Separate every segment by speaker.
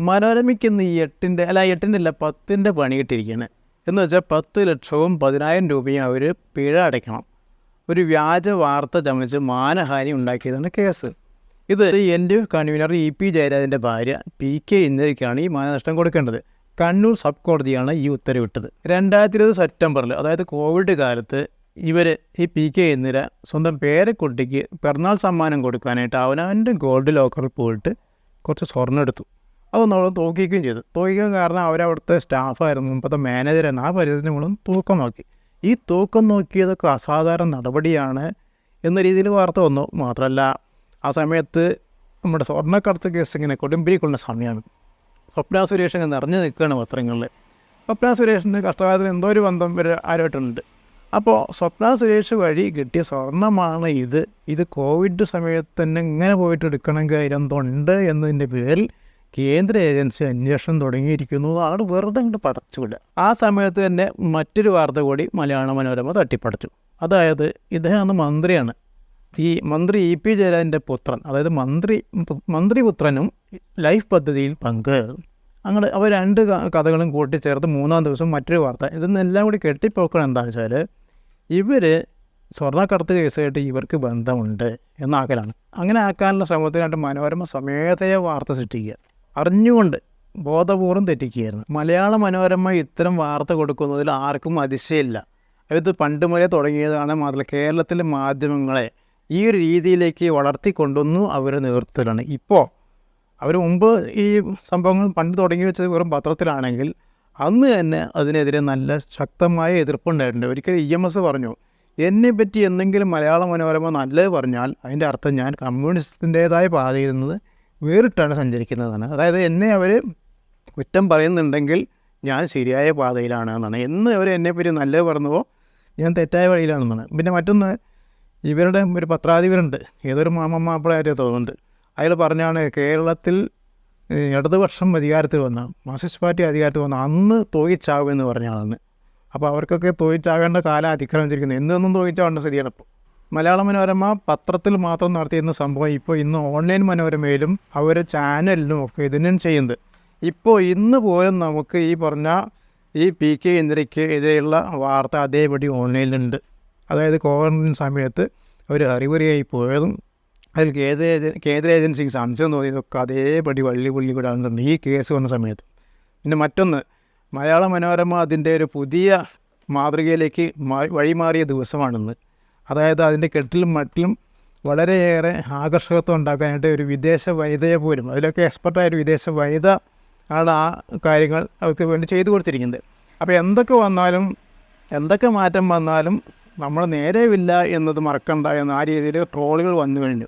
Speaker 1: മനോരമയ്ക്ക് ഈ എട്ടിന്റെ അല്ല എട്ടിന്റെ അല്ല പത്തിന്റെ പണി കിട്ടിയിരിക്കുകയാണ്. എന്ന് വെച്ചാൽ പത്ത് ലക്ഷവും പതിനായിരം രൂപയും അവർ പിഴ അടയ്ക്കണം. ഒരു വ്യാജ വാർത്ത ചമച്ച് മാനഹാനി ഉണ്ടാക്കിയതാണ് കേസ്. ഇത് എന്റെ കൺവീനർ ഇ പി ജയരാജന്റെ ഭാര്യ പി കെ ഇന്ദിരയ്ക്കാണ് ഈ മാനനഷ്ടം കൊടുക്കേണ്ടത്. കണ്ണൂർ സബ് കോടതിയാണ് ഈ ഉത്തരവിട്ടത്. രണ്ടായിരത്തി ഇരുപത് സെപ്റ്റംബറിൽ അതായത് കോവിഡ് കാലത്ത് ഇവർ ഈ പി കെ ഇന്ദിര സ്വന്തം പേരക്കുട്ടിക്ക് പിറന്നാൾ സമ്മാനം കൊടുക്കാനായിട്ട് അവനവന്റെ ഗോൾഡ് ലോക്കറിൽ പോയിട്ട് കുറച്ച് സ്വർണം എടുത്തു. അതൊന്നും അവിടെ തൂക്കിക്കുകയും ചെയ്തു. തോക്കിക്കാൻ കാരണം അവരവിടുത്തെ സ്റ്റാഫായിരുന്നു. മുമ്പത്തെ മാനേജറായിരുന്നു ആ പരിചയത്തിന് മുകളിൽ തൂക്കം നോക്കി. ഈ തൂക്കം നോക്കിയതൊക്കെ അസാധാരണ നടപടിയാണ് എന്ന രീതിയിൽ വാർത്ത വന്നു. മാത്രമല്ല ആ സമയത്ത് നമ്മുടെ സ്വർണക്കടത്ത് കേസ് ഇങ്ങനെ കൊടുമ്പിരി കൊണ്ട സമയമാണ്. സ്വപ്ന സുരേഷ് ഇങ്ങനെ നിറഞ്ഞു നിൽക്കുകയാണ് പത്രങ്ങളിൽ. സ്വപ്ന സുരേഷിന്റെ കഷ്ടകാലത്തിന് എന്തോ ഒരു ബന്ധം ഇവർ ആരുമായിട്ടുണ്ട് അപ്പോൾ സ്വപ്ന സുരേഷ് വഴി കിട്ടിയ സ്വർണമാണ് ഇത്. ഇത് കോവിഡ് സമയത്ത് തന്നെ ഇങ്ങനെ പോയിട്ട് എടുക്കണമെങ്കിൽ അതിലെന്തുണ്ട് എന്നതിന്റെ പേരിൽ കേന്ദ്ര ഏജൻസി അന്വേഷണം തുടങ്ങിയിരിക്കുന്നു. അതാണ് വെറുതെ അങ്ങോട്ട് പടച്ചുവിടുക ആ സമയത്ത് തന്നെ മറ്റൊരു വാർത്ത കൂടി മലയാള മനോരമ തട്ടിപ്പടച്ചു. അതായത് ഇദ്ദേഹം അന്ന് മന്ത്രിയാണ്. ഈ മന്ത്രി ഇ പി ജയരാജന്റെ പുത്രൻ അതായത് മന്ത്രി മന്ത്രിപുത്രനും ലൈഫ് പദ്ധതിയിൽ പങ്ക്. അങ്ങനെ അവർ രണ്ട് കഥകളും കൂട്ടിച്ചേർത്ത് മൂന്നാം ദിവസം മറ്റൊരു വാർത്ത. ഇതെന്നെല്ലാം കൂടി കെട്ടിപ്പോക്കണം എന്താണെന്ന് വെച്ചാൽ ഇവർ സ്വർണക്കടത്ത് കേസായിട്ട് ഇവർക്ക് ബന്ധമുണ്ട് എന്നാക്കലാണ്. അങ്ങനെ ആക്കാനുള്ള ശ്രമത്തിനായിട്ട് മനോരമ സ്വമേധയ വാർത്ത സൃഷ്ടിക്കുക. അറിഞ്ഞുകൊണ്ട് ബോധപൂർവം തെറ്റിക്കുകയായിരുന്നു. മലയാള മനോരമ ഇത്തരം വാർത്ത കൊടുക്കുന്നതിൽ ആർക്കും അതിശയമില്ല. ഇത് പണ്ട് മുതലേ തുടങ്ങിയതാണ് മാത്രമല്ല കേരളത്തിലെ മാധ്യമങ്ങളെ ഈ ഒരു രീതിയിലേക്ക് വളർത്തിക്കൊണ്ടുവന്നു അവർ നേതൃത്വത്തിലാണ്. ഇപ്പോൾ അവർ മുമ്പ് ഈ സംഭവങ്ങൾ പണ്ട് തുടങ്ങി വെച്ചത് വെറും പത്രത്തിലാണെങ്കിൽ അന്ന് തന്നെ അതിനെതിരെ നല്ല ശക്തമായ എതിർപ്പുണ്ടായിട്ടുണ്ട്. ഒരിക്കൽ ഇ എം എസ് പറഞ്ഞു എന്നെ പറ്റി എന്തെങ്കിലും മലയാള മനോരമ നല്ലത് പറഞ്ഞാൽ അതിന്റെ അർത്ഥം ഞാൻ കമ്മ്യൂണിസത്തിന്റേതായ പാതയിൽ നിന്ന് വേറിട്ടാണ് സഞ്ചരിക്കുന്നതാണ് അതായത് എന്നെ അവർ കുറ്റം പറയുന്നുണ്ടെങ്കിൽ ഞാൻ ശരിയായ പാതയിലാണ് എന്നാണ്. എന്ന് അവർ എന്നെപ്പറ്റി നല്ലത് പറഞ്ഞുവോ ഞാൻ തെറ്റായ വഴിയിലാണെന്നാണ് പിന്നെ മറ്റൊന്ന് ഇവരുടെ ഒരു പത്രാധിപരുണ്ട്. ഏതൊരു മാമ മാപ്പിളയായിട്ട് തോന്നുന്നുണ്ട്. അയാൾ പറഞ്ഞാണ് കേരളത്തിൽ ഇടതുപക്ഷം അധികാരത്തിൽ വന്ന മാർക്സിസ്റ്റ് പാർട്ടി അധികാരത്തിൽ വന്ന അന്ന് തോയിച്ചാവും എന്ന് പറഞ്ഞ ആളാണ്. അപ്പോൾ അവർക്കൊക്കെ തോയിച്ചാവേണ്ട കാലം അതിക്രമിച്ചിരിക്കുന്നു. എന്നൊന്നും തോയിച്ചാവേണ്ട സ്ഥിതിയാണ് ഇപ്പോൾ. മലയാള മനോരമ പത്രത്തിൽ മാത്രം നടത്തിയിരുന്ന സംഭവം ഇപ്പോൾ ഇന്ന് ഓൺലൈൻ മനോരമയിലും അവരുടെ ചാനലിലും ഒക്കെ ഇതിനും ചെയ്യുന്നത് ഇപ്പോൾ ഇന്ന് പോലും നമുക്ക് ഈ പറഞ്ഞ ഈ പി കെ ഇന്ദിരയ്ക്ക് എതിരെയുള്ള വാർത്ത അതേപടി ഓൺലൈനിലുണ്ട് അതായത് ക്വാറന്റൈൻ സമയത്ത് അവർ അറിവറിയായി പോയതും അതിൽ കേന്ദ്ര കേന്ദ്ര ഏജൻസിക്ക് സംശയം തോന്നിയതൊക്കെ അതേപടി വള്ളി പുള്ളി വിടാനുണ്ട് ഈ കേസ് വന്ന സമയത്ത്. പിന്നെ മറ്റൊന്ന് മലയാള മനോരമ അതിന്റെ ഒരു പുതിയ മാതൃകയിലേക്ക് വഴിമാറിയ ദിവസമാണിന്ന്. അതായത് അതിന്റെ കെട്ടിലും മട്ടിലും വളരെയേറെ ആകർഷകത്വം ഉണ്ടാക്കാനായിട്ട് ഒരു വിദേശ വനിതയെ പോലും അതിലൊക്കെ എക്സ്പെർട്ടായ ഒരു വിദേശ വൈദ ആണ് ആ കാര്യങ്ങൾ അവർക്ക് വേണ്ടി ചെയ്തു കൊടുത്തിരിക്കുന്നത്. അപ്പോൾ എന്തൊക്കെ വന്നാലും എന്തൊക്കെ മാറ്റം വന്നാലും നമ്മൾ നേരെയില്ല എന്നത് മറക്കണ്ട എന്ന ആ രീതിയിൽ ട്രോളുകൾ വന്നു കഴിഞ്ഞു.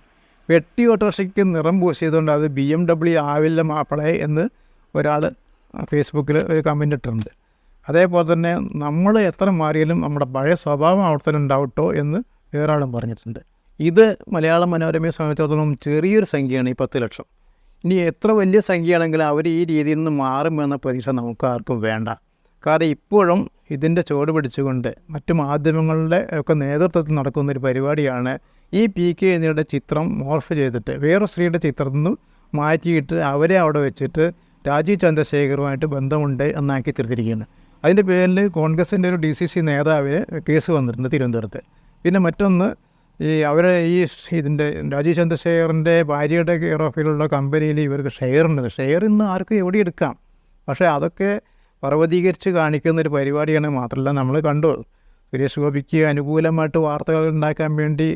Speaker 1: വെട്ടി ഓട്ടോറിക്ഷയ്ക്ക് നിറം പൂശിയതുകൊണ്ട് അത് ബി എം ഡബ്ല്യു ആവില്ല മാപ്പിളേ എന്ന് ഒരാൾ ഫേസ്ബുക്കിൽ ഒരു കമന്റ് ഇട്ടിട്ടുണ്ട്. അതേപോലെ തന്നെ നമ്മൾ എത്ര മാറിയാലും നമ്മുടെ പഴയ സ്വഭാവം അവിടെ തന്നെ ഉണ്ടാവട്ടോ എന്ന് വേറൊരാളും പറഞ്ഞിട്ടുണ്ട്. ഇത് മലയാള മനോരമയെ സംബന്ധിച്ചിടത്തോളം ചെറിയൊരു സംഖ്യയാണ് ഈ പത്ത് ലക്ഷം. ഇനി എത്ര വലിയ സംഖ്യയാണെങ്കിലും അവർ ഈ രീതിയിൽ നിന്ന് മാറുമെന്ന പ്രതീക്ഷ നമുക്ക് ആർക്കും വേണ്ട. കാരണം ഇപ്പോഴും ഇതിന്റെ ചുവട് പിടിച്ചുകൊണ്ട് മറ്റു മാധ്യമങ്ങളുടെ ഒക്കെ നേതൃത്വത്തിൽ നടക്കുന്ന ഒരു പരിപാടിയാണ് ഈ പി കെ എന്നിയുടെ ചിത്രം മോർഫ് ചെയ്തിട്ട് വേറെ സ്ത്രീയുടെ ചിത്രത്തിൽ നിന്ന് മാറ്റിയിട്ട് അവരെ അവിടെ വെച്ചിട്ട് രാജീവ് ചന്ദ്രശേഖറുമായിട്ട് ബന്ധമുണ്ട് എന്നാക്കി തീർത്തിരിക്കുകയാണ്. അതിന്റെ പേരിൽ കോൺഗ്രസിന്റെ ഒരു ഡി സി സി നേതാവിന് കേസ് വന്നിട്ടുണ്ട് തിരുവനന്തപുരത്ത്. പിന്നെ മറ്റൊന്ന് ഈ അവരെ ഈ ഇതിന്റെ രാജീവ് ചന്ദ്രശേഖറിന്റെ ഭാര്യയുടെ കെയർ ഓഫിലുള്ള കമ്പനിയിൽ ഇവർക്ക് ഷെയർ ഉണ്ട് ഷെയർ ഇന്ന് ആർക്കും എവിടെ എടുക്കാം? പക്ഷേ അതൊക്കെ പർവതീകരിച്ച് കാണിക്കുന്ന ഒരു പരിപാടിയാണ് മാത്രമല്ല നമ്മൾ കണ്ടു. സുരേഷ് ഗോപിക്ക് അനുകൂലമായിട്ട് വാർത്തകൾ ഉണ്ടാക്കാൻ വേണ്ടി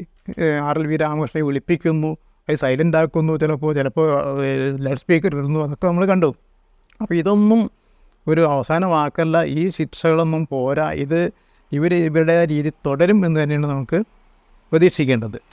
Speaker 1: ആർ എൽ വി രാമകൃഷ്ണനെ വിളിപ്പിക്കുന്നു. അത് സൈലന്റ് ആക്കുന്നു ചിലപ്പോൾ ചിലപ്പോൾ ലൗഡ് സ്പീക്കർ ഇടുന്നു. അതൊക്കെ നമ്മൾ കണ്ടു. അപ്പോൾ ഇതൊന്നും ഒരു അവസാന വാക്കല്ല ഈ ശിക്ഷകളൊന്നും പോരാ. ഇത് ഇവർ ഇവരുടെ രീതി തുടരും എന്ന് തന്നെയാണ് നമുക്ക് പ്രതീക്ഷിക്കേണ്ടത്.